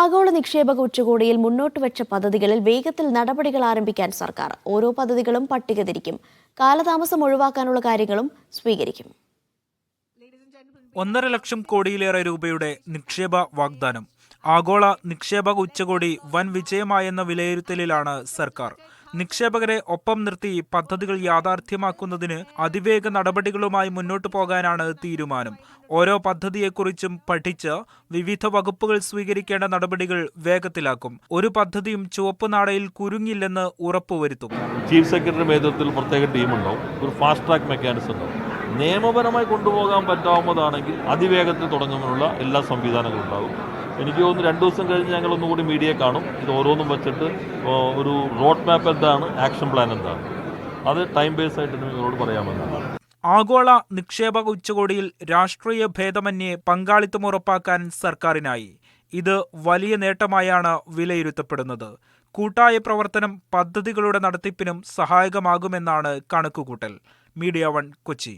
ആഗോള നിക്ഷേപക ഉച്ചകോടിയിൽ മുന്നോട്ട് വെച്ച പദ്ധതികളിൽ വേഗത്തിൽ നടപടികൾ ആരംഭിക്കാൻ സർക്കാർ ഓരോ പദ്ധതികളും പട്ടിക തിരിക്കും കാലതാമസം ഒഴിവാക്കാനുള്ള കാര്യങ്ങളും സ്വീകരിക്കും. ഒന്നര ലക്ഷം കോടിയിലേറെ രൂപയുടെ നിക്ഷേപ വാഗ്ദാനം. ആഗോള നിക്ഷേപക ഉച്ചകോടി വൻ വിജയമായെന്ന വിലയിരുത്തലിലാണ് സർക്കാർ. നിക്ഷേപകരെ ഒപ്പം നിർത്തി പദ്ധതികൾ യാഥാർത്ഥ്യമാക്കുന്നതിന് അതിവേഗ നടപടികളുമായി മുന്നോട്ടു പോകാനാണ് തീരുമാനം. ഓരോ പദ്ധതിയെക്കുറിച്ചും പഠിച്ച് വിവിധ വകുപ്പുകൾ സ്വീകരിക്കേണ്ട നടപടികൾ വേഗത്തിലാക്കും. ഒരു പദ്ധതിയും ചുവപ്പ് നാടയിൽ കുരുങ്ങില്ലെന്ന് ഉറപ്പുവരുത്തും. ചീഫ് സെക്രട്ടറി നേതൃത്വത്തിൽ പ്രത്യേക ടീമുണ്ടാവും. ഒരു ഫാസ്റ്റ് ട്രാക്ക് മെക്കാനിസം ഉണ്ടാവും. നിയമപരമായി കൊണ്ടുപോകാൻ പറ്റാവുന്നതാണെങ്കിൽ അതിവേഗത്തിൽ തുടങ്ങുന്നതിനുള്ള എല്ലാ സംവിധാനങ്ങളും ഉണ്ടാകും. എനിക്ക് തോന്നുന്നു രണ്ട് ദിവസം കഴിഞ്ഞ് ഞങ്ങൾ ഒന്നുകൂടി മീഡിയ കാണും. ഇത് ഓരോന്നും വെച്ചിട്ട് ഒരു റോഡ് മാപ്പ് എന്താണ് ആക്ഷൻ പ്ലാൻ എന്താണ്. അത് ടൈം ബേസ് ആയിട്ട് നിങ്ങളോട് പറയാമെന്നാണ് ആഗോള നിക്ഷേപക ഉച്ചകോടിയിൽ രാഷ്ട്രീയ ഭേദമന്യേ പങ്കാളിത്തം ഉറപ്പാക്കാൻ സർക്കാരിനായി. ഇത് വലിയ നേട്ടമായാണ് വിലയിരുത്തപ്പെടുന്നത്. കൂട്ടായ പ്രവർത്തനം പദ്ധതികളുടെ നടത്തിപ്പിനും സഹായകമാകുമെന്നാണ് കണക്കുകൂട്ടൽ. Media one Kochi.